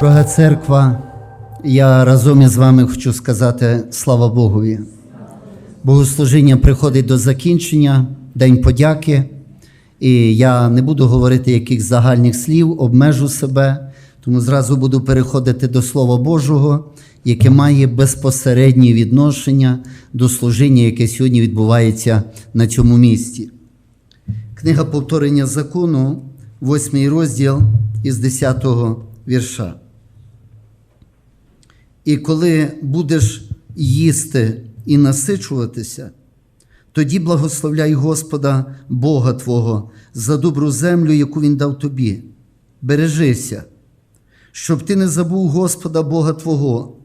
Дорога церква, я разом із вами хочу сказати слава Богові. Богослужіння приходить до закінчення, День подяки, і я не буду говорити яких загальних слів, обмежу себе, тому зразу буду переходити до Слова Божого, яке має безпосереднє відношення до служіння, яке сьогодні відбувається на цьому місці. Книга повторення закону, 8 розділ із 10 вірша. І коли будеш їсти і насичуватися, тоді благословляй Господа Бога Твого за добру землю, яку Він дав тобі. Бережися, щоб ти не забув Господа Бога Твого,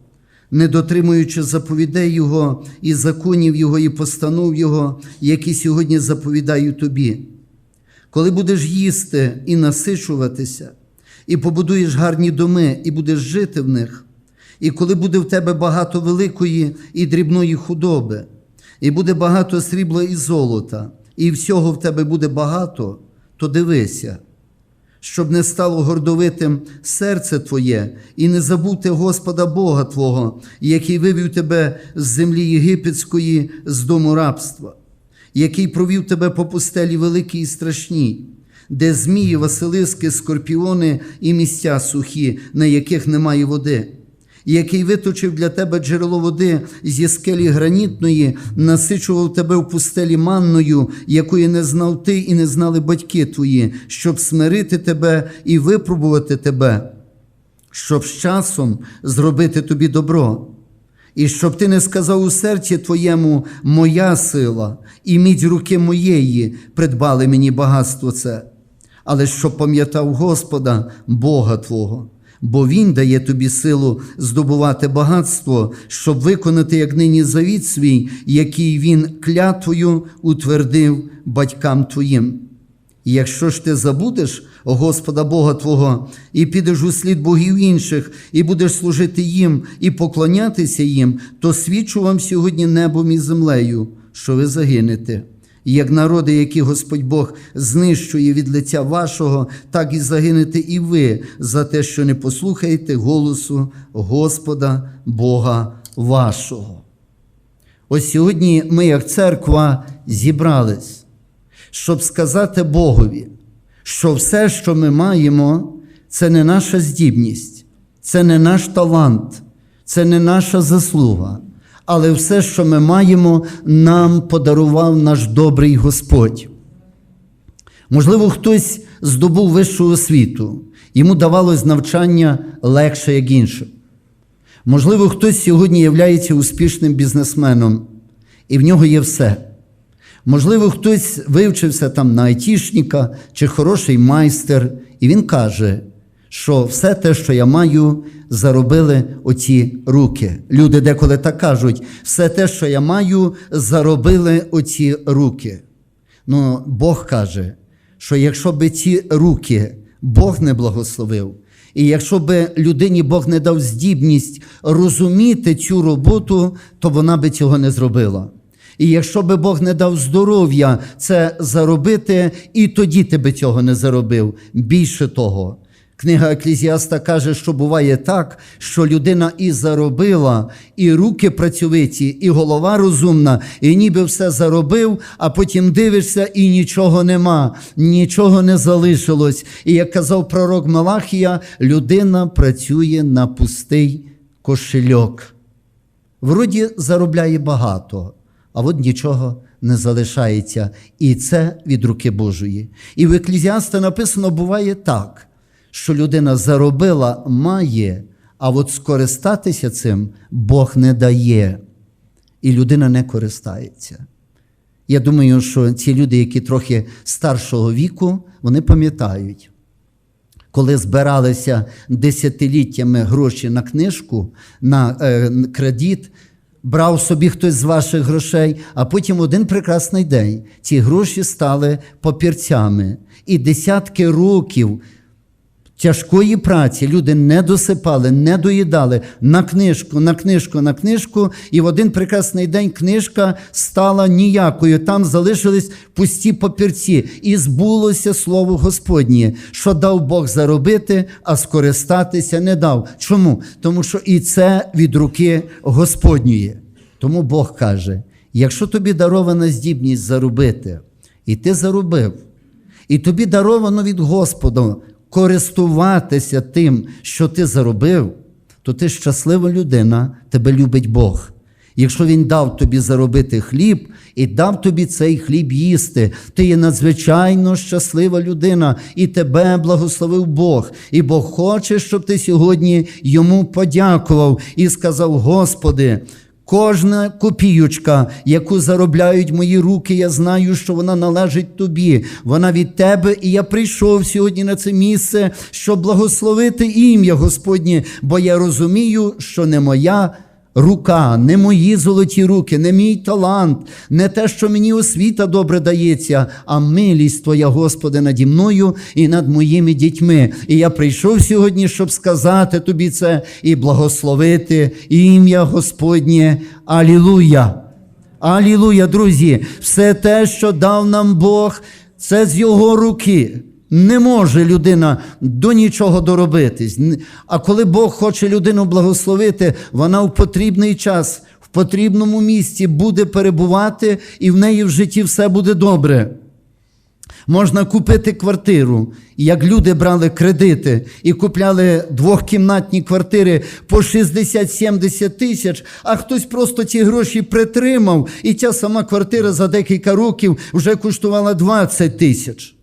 не дотримуючи заповідей Його і законів Його, і постанов Його, які сьогодні заповідаю тобі. Коли будеш їсти і насичуватися, і побудуєш гарні доми, і будеш жити в них, і коли буде в тебе багато великої і дрібної худоби, і буде багато срібла і золота, і всього в тебе буде багато, то дивися, щоб не стало гордовитим серце твоє, і не забути Господа Бога Твого, який вивів тебе з землі єгипетської, з дому рабства, який провів тебе по пустелі великій і страшній, де змії, василиски, скорпіони і місця сухі, на яких немає води який виточив для тебе джерело води зі скелі гранітної, насичував тебе в пустелі манною, якої не знав ти і не знали батьки твої, щоб смирити тебе і випробувати тебе, щоб з часом зробити тобі добро. І щоб ти не сказав у серці твоєму, моя сила і міць руки моєї придбали мені багатство це, але щоб пам'ятав Господа, Бога Твого бо Він дає тобі силу здобувати багатство, щоб виконати, як нині завіт свій, який він клятвою утвердив батькам твоїм. І якщо ж ти забудеш Господа Бога Твого, і підеш у слід богів інших, і будеш служити їм і поклонятися їм, то свідчу вам сьогодні небом і землею, що ви загинете. І як народи, які Господь Бог знищує від лиця вашого, так і загинете і ви за те, що не послухаєте голосу Господа Бога вашого. Ось сьогодні ми, як церква, зібрались, щоб сказати Богові, що все, що ми маємо, це не наша здібність, це не наш талант, це не наша заслуга але все, що ми маємо, нам подарував наш добрий Господь. Можливо, хтось здобув вищу освіту, йому давалось навчання легше, як іншим. Можливо, хтось сьогодні є успішним бізнесменом, і в нього є все. Можливо, хтось вивчився там на айтішника чи хороший майстер, і він каже, що все те, що я маю, заробили оці руки. Люди деколи так кажуть, все те, що я маю, заробили оці руки. Ну, Бог каже, що якщо би ці руки Бог не благословив, і якщо би людині Бог не дав здібність розуміти цю роботу, то вона би цього не зробила. І якщо би Бог не дав здоров'я це заробити, і тоді ти би цього не заробив. Більше того, Книга Еклізіаста каже, що буває так, що людина і заробила, і руки працьовиті, і голова розумна, і ніби все заробив, а потім дивишся, і нічого нема, нічого не залишилось. І як казав пророк Малахія, людина працює на пустий кошельок. Вроді заробляє багато, а от нічого не залишається. І це від руки Божої. І в Еклізіаста написано буває так що людина заробила, має, а от скористатися цим Бог не дає, і людина не користається. Я думаю, що ці люди, які трохи старшого віку, вони пам'ятають, коли збиралися десятиліттями гроші на книжку, на е, кредит, брав собі хтось з ваших грошей, а потім один прекрасний день ці гроші стали папірцями. І десятки років тяжкої праці люди не досипали, не доїдали на книжку, на книжку, на книжку, і в один прекрасний день книжка стала ніякою. Там залишились пусті папірці, і збулося слово Господнє, що дав Бог заробити, а скористатися не дав. Чому? Тому що і це від руки Господньої. Тому Бог каже: якщо тобі дарована здібність заробити, і ти заробив, і тобі даровано від Господа користуватися тим, що ти заробив, то ти щаслива людина, тебе любить Бог. Якщо Він дав тобі заробити хліб і дав тобі цей хліб їсти, ти є надзвичайно щаслива людина, і тебе благословив Бог. І Бог хоче, щоб ти сьогодні йому подякував і сказав: Господи, Кожна копіючка, яку заробляють мої руки, я знаю, що вона належить тобі. Вона від тебе, і я прийшов сьогодні на це місце, щоб благословити ім'я Господнє, бо я розумію, що не моя. Рука, не мої золоті руки, не мій талант, не те, що мені освіта добре дається, а милість Твоя, Господи, наді мною і над моїми дітьми. І я прийшов сьогодні, щоб сказати тобі це і благословити ім'я Господнє. Алілуя! Алілуя, друзі! Все те, що дав нам Бог, це з Його руки. Не може людина до нічого доробитись. А коли Бог хоче людину благословити, вона в потрібний час, в потрібному місці буде перебувати, і в неї в житті все буде добре. Можна купити квартиру, як люди брали кредити і купляли двохкімнатні квартири по 60-70 тисяч, а хтось просто ці гроші притримав, і ця сама квартира за декілька років вже коштувала 20 тисяч.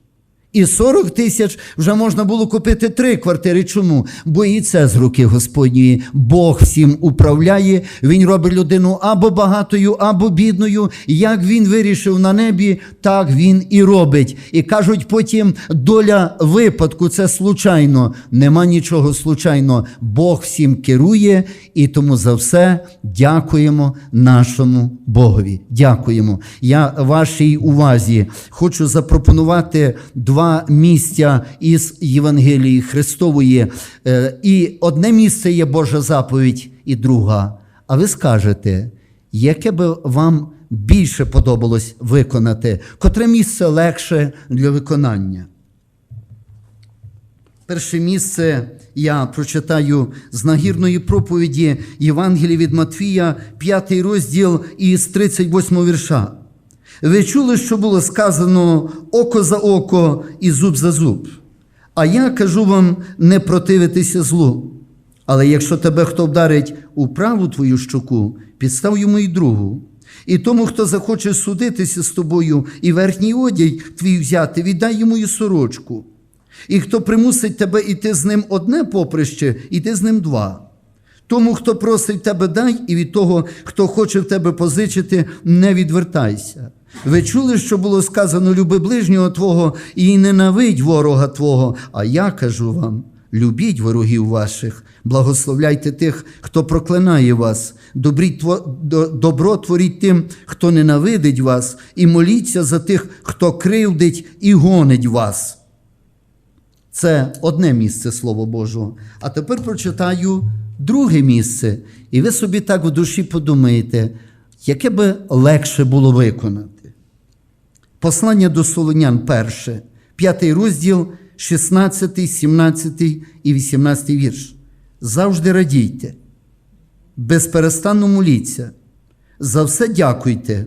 І 40 тисяч вже можна було купити три квартири. Чому? Бо і це з руки Господньої. Бог всім управляє. Він робить людину або багатою, або бідною. Як він вирішив на небі, так він і робить. І кажуть потім, доля випадку це случайно. Нема нічого случайно. Бог всім керує, і тому за все дякуємо нашому Богові. Дякуємо. Я вашій увазі хочу запропонувати два місця із Євангелії Христової. Е, І одне місце є Божа заповідь, і друга. А ви скажете, яке би вам більше подобалось виконати, котре місце легше для виконання? Перше місце я прочитаю з нагірної проповіді Євангелії від Матвія, 5 розділ із 38 вірша. Ви чули, що було сказано око за око і зуб за зуб. А я кажу вам не противитися злу. Але якщо тебе хто вдарить у праву твою щоку, підстав йому й другу. І тому, хто захоче судитися з тобою і верхній одяг твій взяти, віддай йому й сорочку. І хто примусить тебе іти з ним одне поприще, іди з ним два. Тому, хто просить тебе, дай, і від того, хто хоче в тебе позичити, не відвертайся. Ви чули, що було сказано: люби ближнього Твого і ненавидь ворога Твого. А я кажу вам: любіть ворогів ваших, благословляйте тих, хто проклинає вас, добро творіть тим, хто ненавидить вас, і моліться за тих, хто кривдить і гонить вас. Це одне місце Слова Божого. А тепер прочитаю друге місце, і ви собі так в душі подумаєте, яке би легше було виконати. Послання до Солонян перше, п'ятий розділ, 16, 17 і 18 вірш. Завжди радійте, безперестанно моліться, за все дякуйте,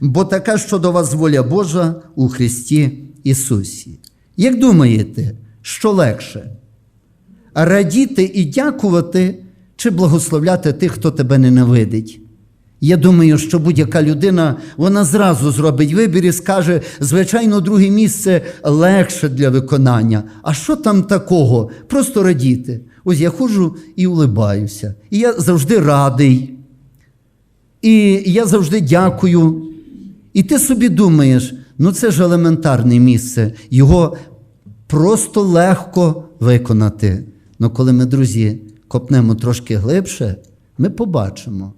бо така щодо вас воля Божа у Христі Ісусі. Як думаєте, що легше? Радіти і дякувати чи благословляти тих, хто тебе ненавидить? Я думаю, що будь-яка людина вона зразу зробить вибір і скаже, звичайно, друге місце легше для виконання. А що там такого? Просто радіти. Ось я ходжу і улибаюся. І я завжди радий. І я завжди дякую. І ти собі думаєш, ну це ж елементарне місце, його просто легко виконати. Ну коли ми, друзі, копнемо трошки глибше, ми побачимо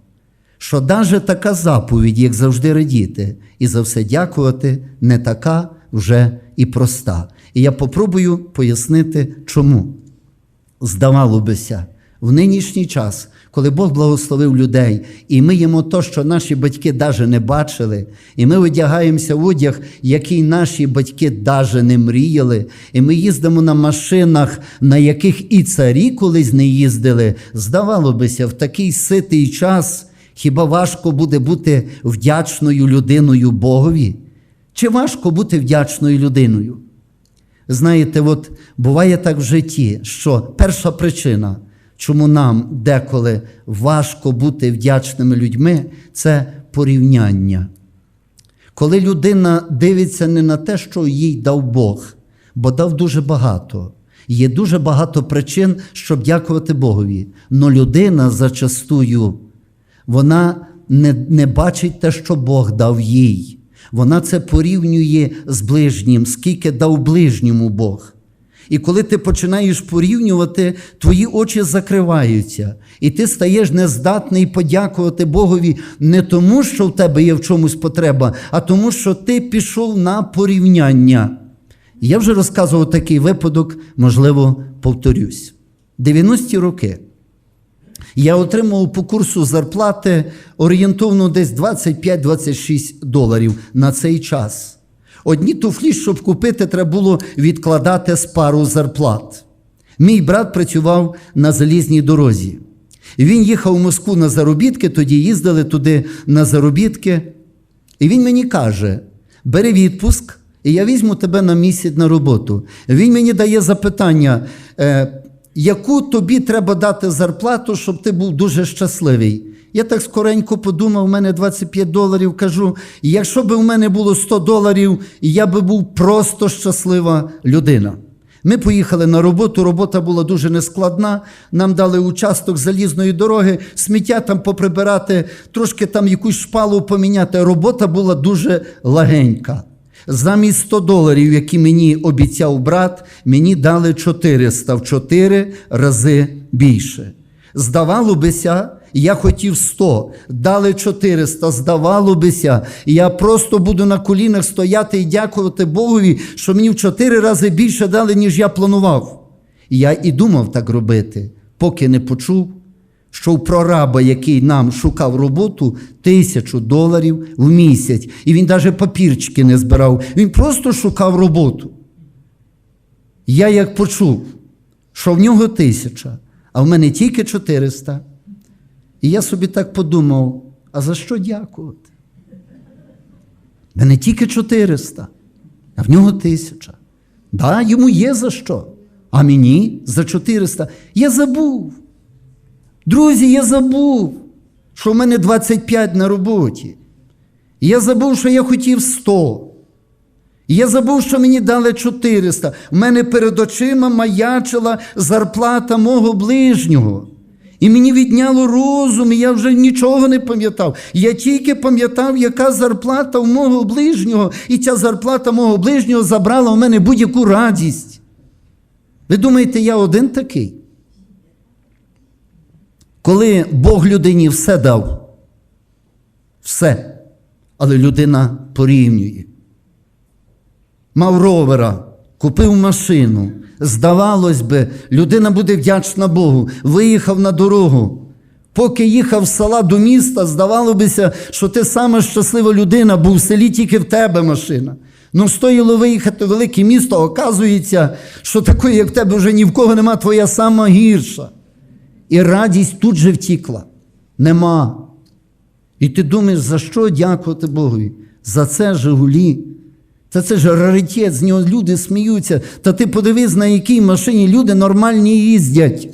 що навіть така заповідь, як завжди радіти, і за все дякувати, не така вже і проста. І я попробую пояснити, чому. Здавало бися, в нинішній час, коли Бог благословив людей, і ми їмо то, що наші батьки навіть не бачили, і ми одягаємося в одяг, який наші батьки навіть не мріяли, і ми їздимо на машинах, на яких і царі колись не їздили. Здавало бися, в такий ситий час хіба важко буде бути вдячною людиною Богові? Чи важко бути вдячною людиною? Знаєте, от буває так в житті, що перша причина, чому нам деколи важко бути вдячними людьми, це порівняння. Коли людина дивиться не на те, що їй дав Бог, бо дав дуже багато. Є дуже багато причин, щоб дякувати Богові. Но людина зачастую вона не, не бачить те, що Бог дав їй. Вона це порівнює з ближнім, скільки дав ближньому Бог. І коли ти починаєш порівнювати, твої очі закриваються, і ти стаєш нездатний подякувати Богові не тому, що в тебе є в чомусь потреба, а тому, що ти пішов на порівняння. Я вже розказував такий випадок, можливо, повторюсь. 90-ті роки. Я отримав по курсу зарплати орієнтовно десь 25-26 доларів на цей час. Одні туфлі, щоб купити, треба було відкладати з пару зарплат. Мій брат працював на залізній дорозі. Він їхав в Москву на заробітки, тоді їздили туди на заробітки. І він мені каже: бери відпуск, і я візьму тебе на місяць на роботу. Він мені дає запитання, е, яку тобі треба дати зарплату, щоб ти був дуже щасливий. Я так скоренько подумав, у мене 25 доларів кажу, якщо б у мене було 100 доларів, я би був просто щаслива людина. Ми поїхали на роботу, робота була дуже нескладна. Нам дали участок залізної дороги, сміття там поприбирати, трошки там якусь шпалу поміняти. Робота була дуже лагенька. Замість 100 доларів, які мені обіцяв брат, мені дали 400 в 4 рази більше. Здавало бися, я хотів 100, дали 400, здавало бися, я просто буду на колінах стояти і дякувати Богові, що мені в 4 рази більше дали, ніж я планував. Я і думав так робити, поки не почув, що в прораба, який нам шукав роботу, тисячу доларів в місяць. І він навіть папірчики не збирав, він просто шукав роботу. Я як почув, що в нього тисяча, а в мене тільки 400. І я собі так подумав: а за що дякувати? В мене тільки 400, а в нього тисяча. Да, йому є за що. А мені за 400. Я забув. Друзі, я забув, що в мене 25 на роботі. Я забув, що я хотів 100. Я забув, що мені дали 400. У мене перед очима маячила зарплата мого ближнього. І мені відняло розум, і я вже нічого не пам'ятав. Я тільки пам'ятав, яка зарплата у мого ближнього, і ця зарплата мого ближнього забрала у мене будь-яку радість. Ви думаєте, я один такий? Коли Бог людині все дав, все, але людина порівнює. Мав ровера, купив машину. Здавалось би, людина буде вдячна Богу, виїхав на дорогу. Поки їхав з села до міста, здавалося що ти сама щаслива людина, бо в селі тільки в тебе машина. Ну, стоїло виїхати в велике місто, оказується, що такої, як в тебе, вже ні в кого нема, твоя сама гірша. І радість тут же втікла. Нема. І ти думаєш, за що дякувати Богові? За це Жигулі. Та це ж раритет, з нього люди сміються. Та ти подивись, на якій машині люди нормальні їздять.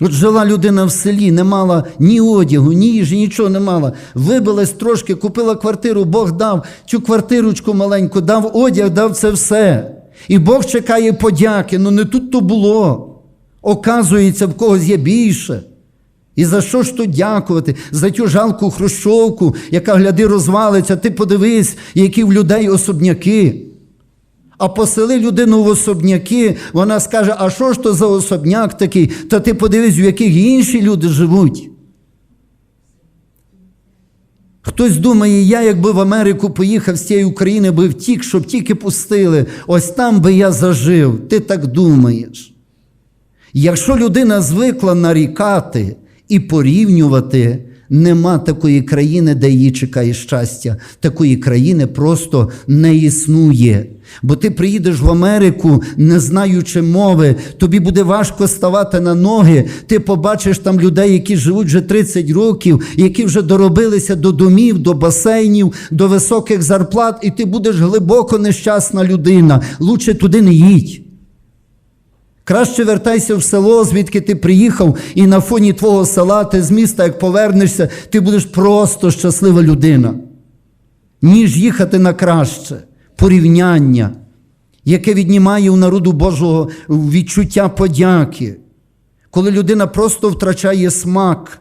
От жила людина в селі, не мала ні одягу, ні їжі, нічого не мала. Вибилась трошки, купила квартиру, Бог дав цю квартирочку маленьку, дав одяг, дав це все. І Бог чекає подяки, ну не тут то було. Оказується, в когось є більше. І за що ж то дякувати? За цю жалку хрущовку, яка, гляди, розвалиться, ти подивись, які в людей особняки. А посели людину в особняки, вона скаже, а що ж то за особняк такий? Та ти подивись, в яких інші люди живуть. Хтось думає, я якби в Америку поїхав з цієї України, би втік, щоб тільки пустили. Ось там би я зажив. Ти так думаєш. Якщо людина звикла нарікати і порівнювати, нема такої країни, де її чекає щастя. Такої країни просто не існує. Бо ти приїдеш в Америку, не знаючи мови, тобі буде важко ставати на ноги. Ти побачиш там людей, які живуть вже 30 років, які вже доробилися до домів, до басейнів, до високих зарплат, і ти будеш глибоко нещасна людина. Лучше туди не їдь. Краще вертайся в село, звідки ти приїхав, і на фоні твого села, ти з міста, як повернешся, ти будеш просто щаслива людина, ніж їхати на краще. Порівняння, яке віднімає у народу Божого відчуття подяки, коли людина просто втрачає смак,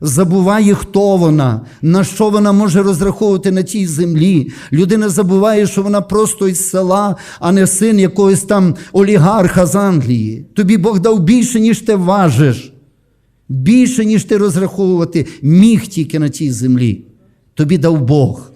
забуває, хто вона, на що вона може розраховувати на цій землі. Людина забуває, що вона просто із села, а не син якогось там олігарха з Англії. Тобі Бог дав більше, ніж ти важиш, більше, ніж ти розраховувати міг тільки на цій землі. Тобі дав Бог.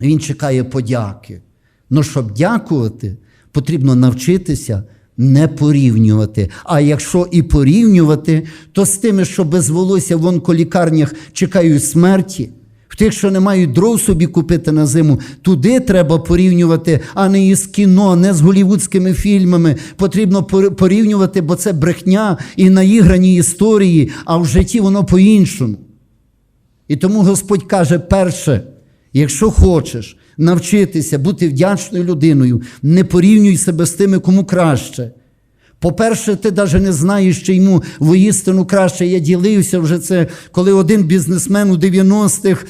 Він чекає подяки. Ну, щоб дякувати, потрібно навчитися не порівнювати. А якщо і порівнювати, то з тими, що без волосся в онколікарнях чекають смерті, в тих, що не мають дров собі купити на зиму, туди треба порівнювати, а не із кіно, не з голівудськими фільмами. Потрібно порівнювати, бо це брехня і наіграні історії, а в житті воно по-іншому. І тому Господь каже: перше, якщо хочеш навчитися бути вдячною людиною, не порівнюй себе з тими, кому краще. По-перше, ти навіть не знаєш, що йому воістину краще. Я ділився вже це, коли один бізнесмен у 90-х.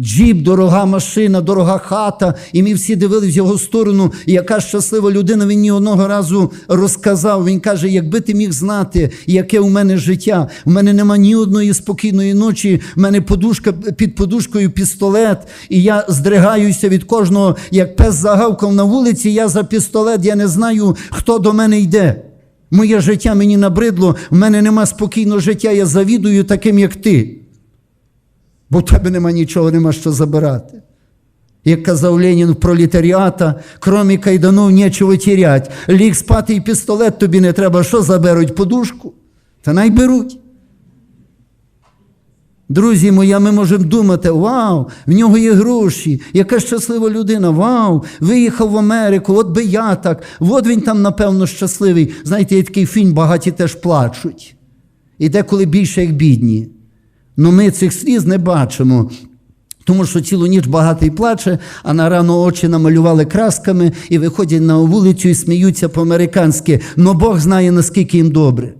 Джіп, дорога машина, дорога хата, і ми всі дивились в його сторону, і яка щаслива людина, він ні одного разу розказав. Він каже: якби ти міг знати, яке у мене життя, у мене нема ні одної спокійної ночі, в мене подушка під подушкою пістолет, і я здригаюся від кожного, як пес загавкав на вулиці, я за пістолет, я не знаю, хто до мене йде. Моє життя мені набридло, в мене нема спокійного життя, я завідую таким, як ти. Бо в тебе нема нічого, нема що забирати. Як казав Ленін в пролетаріата, кромі кайданов нічого тірять. Ліг спати і пістолет тобі не треба, що заберуть подушку? Та най беруть. Друзі мої, ми можемо думати, вау, в нього є гроші, яка щаслива людина, вау, виїхав в Америку, от би я так, от він там, напевно, щасливий. Знаєте, є такий фільм, багаті теж плачуть. І деколи більше, як бідні. Ну ми цих сліз не бачимо. Тому що цілу ніч багатий плаче, а на рано очі намалювали красками і виходять на вулицю і сміються по-американськи. Но Бог знає, наскільки їм добре.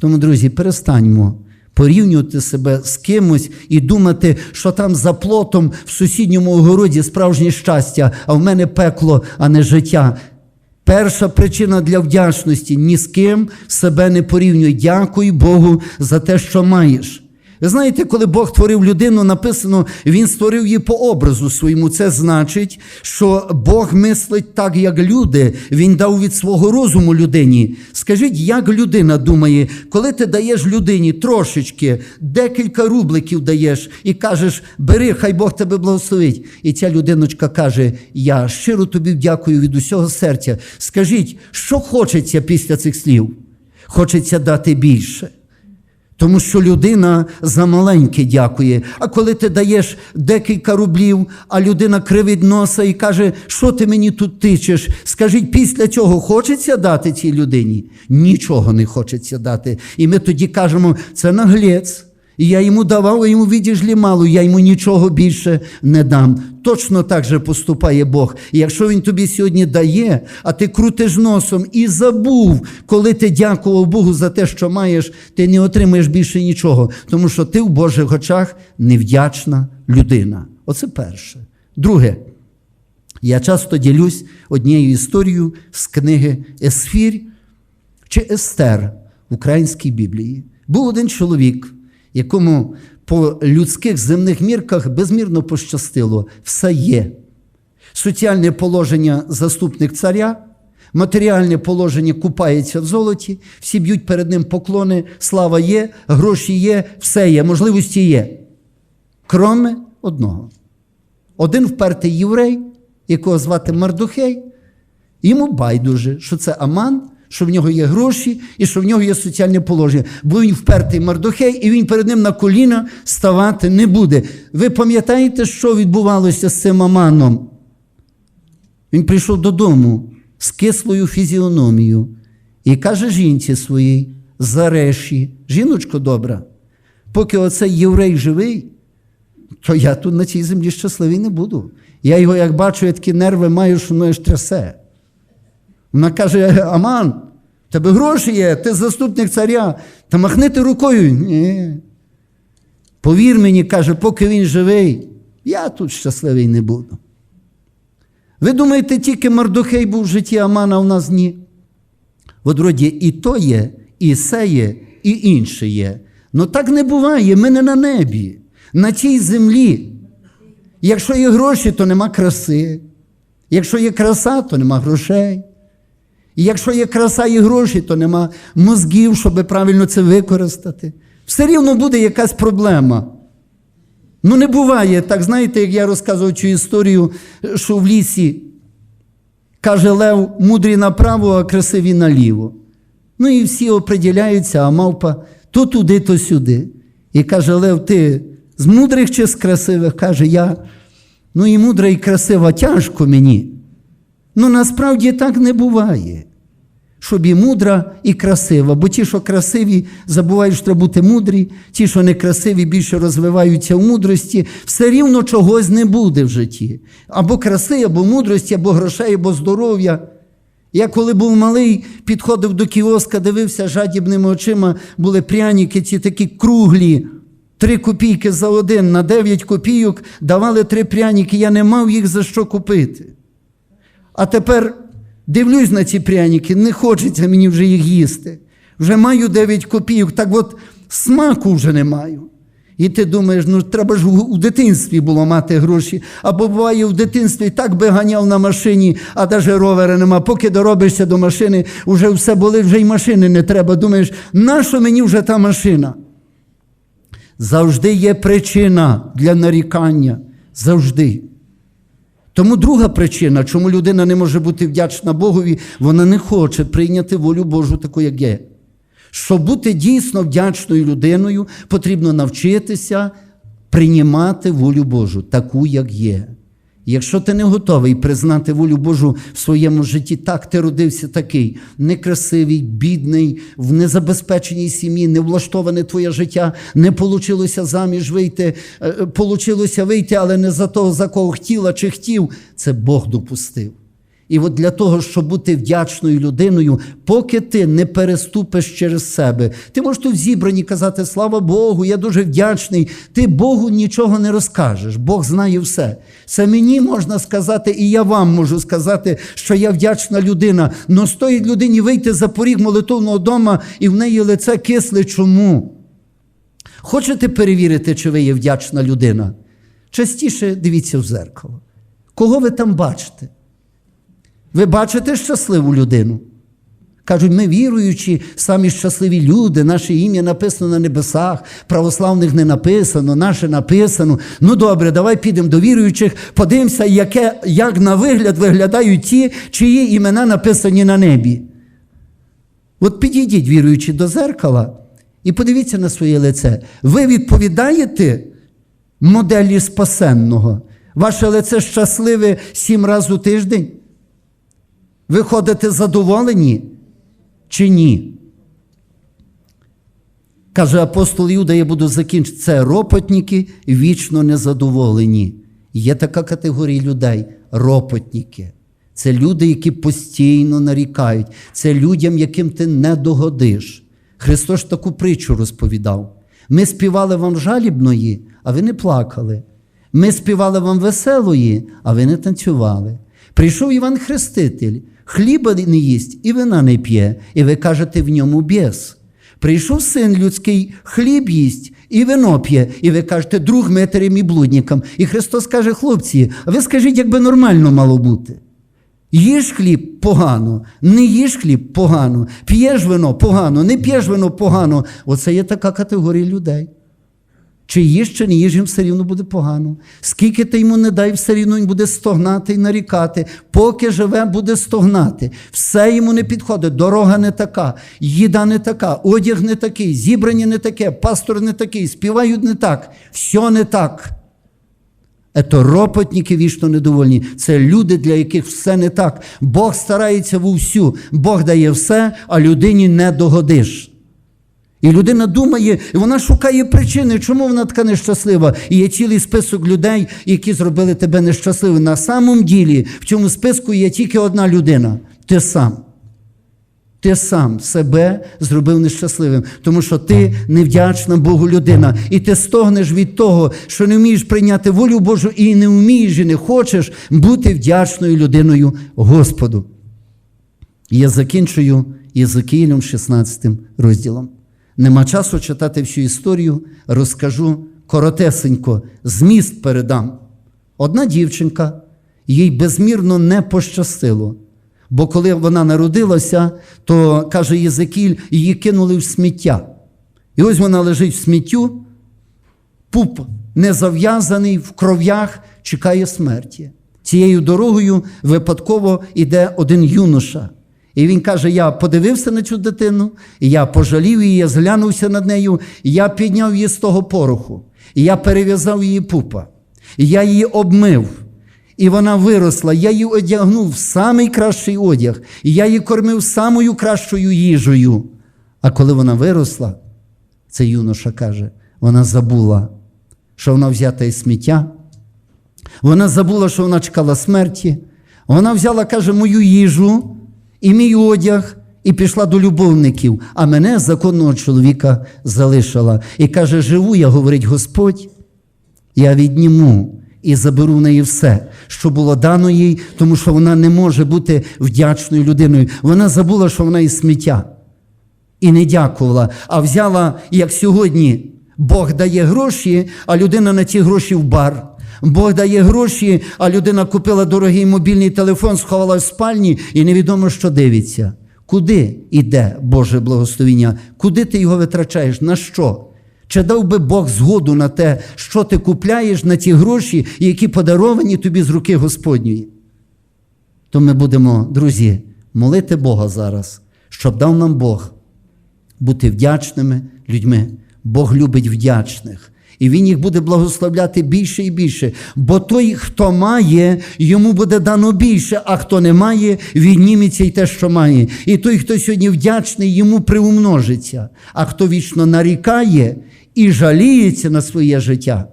Тому, друзі, перестаньмо порівнювати себе з кимось і думати, що там за плотом в сусідньому огороді справжнє щастя, а в мене пекло, а не життя. Перша причина для вдячності ні з ким себе не порівнюй. Дякуй Богу за те, що маєш. Ви знаєте, коли Бог творив людину, написано, Він створив її по образу своєму. Це значить, що Бог мислить так, як люди. Він дав від свого розуму людині. Скажіть, як людина думає, коли ти даєш людині трошечки, декілька рубликів даєш і кажеш, бери, хай Бог тебе благословить. І ця людиночка каже: Я щиро тобі дякую від усього серця. Скажіть, що хочеться після цих слів? Хочеться дати більше. Тому що людина за маленьке дякує. А коли ти даєш декілька рублів, а людина кривить носа і каже, що ти мені тут тичеш, скажіть, після цього хочеться дати цій людині? Нічого не хочеться дати. І ми тоді кажемо, це наглець. І я йому давав, йому відіжлі мало, я йому нічого більше не дам. Точно так же поступає Бог. І якщо Він тобі сьогодні дає, а ти крутиш носом і забув, коли ти дякував Богу за те, що маєш, ти не отримаєш більше нічого, тому що ти в Божих очах невдячна людина. Оце перше. Друге, я часто ділюсь однією історією з книги Есфір чи Естер в українській Біблії. Був один чоловік якому по людських земних мірках безмірно пощастило, все є. Соціальне положення заступник царя, матеріальне положення купається в золоті, всі б'ють перед ним поклони, слава є, гроші є, все є, можливості є. Кроме одного. Один впертий єврей, якого звати Мардухей, йому байдуже, що це Аман, що в нього є гроші і що в нього є соціальне положення. Бо він впертий Мардохей, і він перед ним на коліна ставати не буде. Ви пам'ятаєте, що відбувалося з цим Аманом? Він прийшов додому з кислою фізіономією і каже жінці своїй, зареші, жіночко добра, поки оцей єврей живий, то я тут на цій землі щасливий не буду. Я його, як бачу, я такі нерви маю, що мною аж трясе. Вона каже: Аман, в тебе гроші є, ти заступник царя, та махни ти рукою. Ні. Повір мені, каже, поки він живий, я тут щасливий не буду. Ви думаєте, тільки Мардухей був в житті Амана, а у нас ні? От вроді і то є, і все є, і інше є. Ну так не буває, ми не на небі, на цій землі. Якщо є гроші, то нема краси. Якщо є краса, то нема грошей. І якщо є краса і гроші, то нема мозгів, щоб правильно це використати. Все рівно буде якась проблема. Ну, не буває так, знаєте, як я розказував цю історію, що в лісі каже Лев, мудрі направо, а красиві наліво. Ну і всі оприділяються, а мавпа то туди, то сюди. І каже Лев, ти з мудрих чи з красивих? Каже я. Ну і мудра, і красива тяжко мені. Ну насправді так не буває. Щоб і мудра, і красива. Бо ті, що красиві, забувають, що треба бути мудрі, ті, що некрасиві, більше розвиваються в мудрості, все рівно чогось не буде в житті. Або краси, або мудрості, або грошей, або здоров'я. Я коли був малий, підходив до кіоска, дивився жадібними очима, були пряники, ці такі круглі. Три копійки за один на 9 копійок давали три пряники, я не мав їх за що купити. А тепер дивлюсь на ці пряники, не хочеться мені вже їх їсти. Вже маю 9 копійок, так от смаку вже не маю. І ти думаєш, ну треба ж у дитинстві було мати гроші. Або буває в дитинстві так би ганяв на машині, а навіть ровера нема. Поки доробишся до машини, вже все болить, вже й машини не треба. Думаєш, нащо мені вже та машина? Завжди є причина для нарікання. Завжди. Тому друга причина, чому людина не може бути вдячна Богові, вона не хоче прийняти волю Божу таку, як є. Щоб бути дійсно вдячною людиною, потрібно навчитися приймати волю Божу, таку, як є. Якщо ти не готовий признати волю Божу в своєму житті, так ти родився такий, некрасивий, бідний, в незабезпеченій сім'ї, не влаштоване твоє життя, не получилося заміж вийти, е, получилося вийти, але не за того, за кого хотіла чи хотів, це Бог допустив. І от для того, щоб бути вдячною людиною, поки ти не переступиш через себе, ти можеш тут в зібранні казати Слава Богу, я дуже вдячний. Ти Богу нічого не розкажеш. Бог знає все. Це мені можна сказати, і я вам можу сказати, що я вдячна людина. Но стоїть людині вийти за поріг молитовного дома, і в неї лице кисле. Чому? Хочете перевірити, чи ви є вдячна людина? Частіше дивіться в зеркало. Кого ви там бачите? Ви бачите щасливу людину? Кажуть, ми віруючі, самі щасливі люди, наше ім'я написано на небесах, православних не написано, наше написано. Ну добре, давай підемо до віруючих, подивимося, яке, як на вигляд виглядають ті, чиї імена написані на небі. От підійдіть, віруючи до зеркала, і подивіться на своє лице. Ви відповідаєте моделі спасенного? Ваше лице щасливе сім разів у тиждень? Ви ходите задоволені чи ні? Каже апостол Юда, я буду закінчити. Це ропотники вічно незадоволені. Є така категорія людей ропотники. Це люди, які постійно нарікають. Це людям, яким ти не догодиш. Христос таку притчу розповідав. Ми співали вам жалібної, а ви не плакали. Ми співали вам веселої, а ви не танцювали. Прийшов Іван Хреститель, хліба не їсть і вина не п'є, і ви кажете в ньому бєс. Прийшов син людський, хліб їсть і вино п'є, і ви кажете, друг метерям і блудникам. І Христос каже, хлопці, а ви скажіть, як би нормально мало бути. Їж хліб погано, не їж хліб погано, п'єш вино погано, не п'єш вино погано. Оце є така категорія людей. Чи їж, чи не їж, їм все рівно буде погано. Скільки ти йому не дай, все рівно він буде стогнати і нарікати. Поки живе, буде стогнати. Все йому не підходить. Дорога не така, їда не така, одяг не такий, зібрання не таке, пастор не такий, співають не так, все не так. Ето ропотники вічно недовольні. Це люди, для яких все не так. Бог старається вовсю, Бог дає все, а людині не догодиш. І людина думає, і вона шукає причини, чому вона така нещаслива. І є цілий список людей, які зробили тебе нещасливим. На самом ділі в цьому списку є тільки одна людина ти сам. Ти сам себе зробив нещасливим, тому що ти невдячна Богу людина, і ти стогнеш від того, що не вмієш прийняти волю Божу і не вмієш і не хочеш бути вдячною людиною Господу. Я закінчую Єзекіїлем 16 розділом. Нема часу читати всю історію, розкажу коротесенько, зміст передам. Одна дівчинка, їй безмірно не пощастило. Бо коли вона народилася, то каже Єзекіль, її кинули в сміття. І ось вона лежить в сміттю, пуп не зав'язаний в кров'ях, чекає смерті. Цією дорогою випадково йде один юноша. І він каже: Я подивився на цю дитину, я пожалів її, я зглянувся над нею, я підняв її з того пороху, я перев'язав її пупа, я її обмив. І вона виросла, я її одягнув в самий кращий одяг, і я її кормив самою кращою їжею. А коли вона виросла, цей юноша каже, вона забула, що вона взята із сміття. Вона забула, що вона чекала смерті. Вона взяла, каже, мою їжу і мій одяг, і пішла до любовників, а мене, законного чоловіка, залишила. І каже: Живу, я, говорить Господь, я відніму і заберу в неї все, що було дано їй, тому що вона не може бути вдячною людиною. Вона забула, що вона із сміття. І не дякувала, а взяла, як сьогодні, Бог дає гроші, а людина на ті гроші в бар. Бог дає гроші, а людина купила дорогий мобільний телефон, сховала в спальні і невідомо, що дивиться. Куди йде Боже благословіння? Куди ти його витрачаєш? На що? Чи дав би Бог згоду на те, що ти купляєш на ті гроші, які подаровані тобі з руки Господньої? То ми будемо, друзі, молити Бога зараз, щоб дав нам Бог бути вдячними людьми. Бог любить вдячних. І Він їх буде благословляти більше і більше. Бо той, хто має, йому буде дано більше, а хто не має, відніметься й те, що має. І той, хто сьогодні вдячний, йому приумножиться. А хто вічно нарікає і жаліється на своє життя,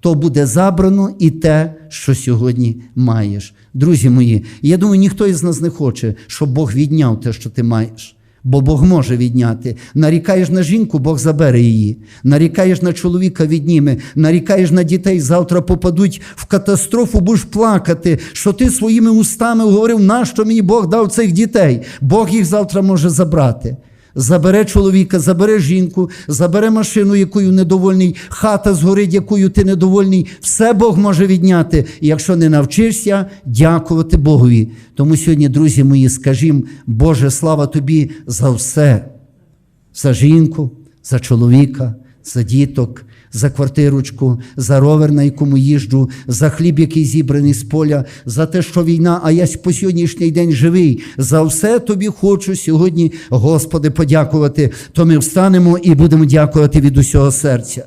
то буде забрано і те, що сьогодні маєш. Друзі мої, я думаю, ніхто із нас не хоче, щоб Бог відняв те, що ти маєш. Бо Бог може відняти. Нарікаєш на жінку, Бог забере її. Нарікаєш на чоловіка, відніме. Нарікаєш на дітей, завтра попадуть в катастрофу, будеш плакати, що ти своїми устами говорив, нащо мені Бог дав цих дітей. Бог їх завтра може забрати. Забере чоловіка, забере жінку, забере машину, якою недовольний, хата згорить, якою ти недовольний. Все Бог може відняти, якщо не навчишся дякувати Богові. Тому сьогодні, друзі мої, скажімо, Боже, слава тобі за все, за жінку, за чоловіка, за діток, за квартирочку, за ровер, на якому їжджу, за хліб, який зібраний з поля, за те, що війна, а я по сьогоднішній день живий. За все тобі хочу сьогодні, Господи, подякувати. То ми встанемо і будемо дякувати від усього серця.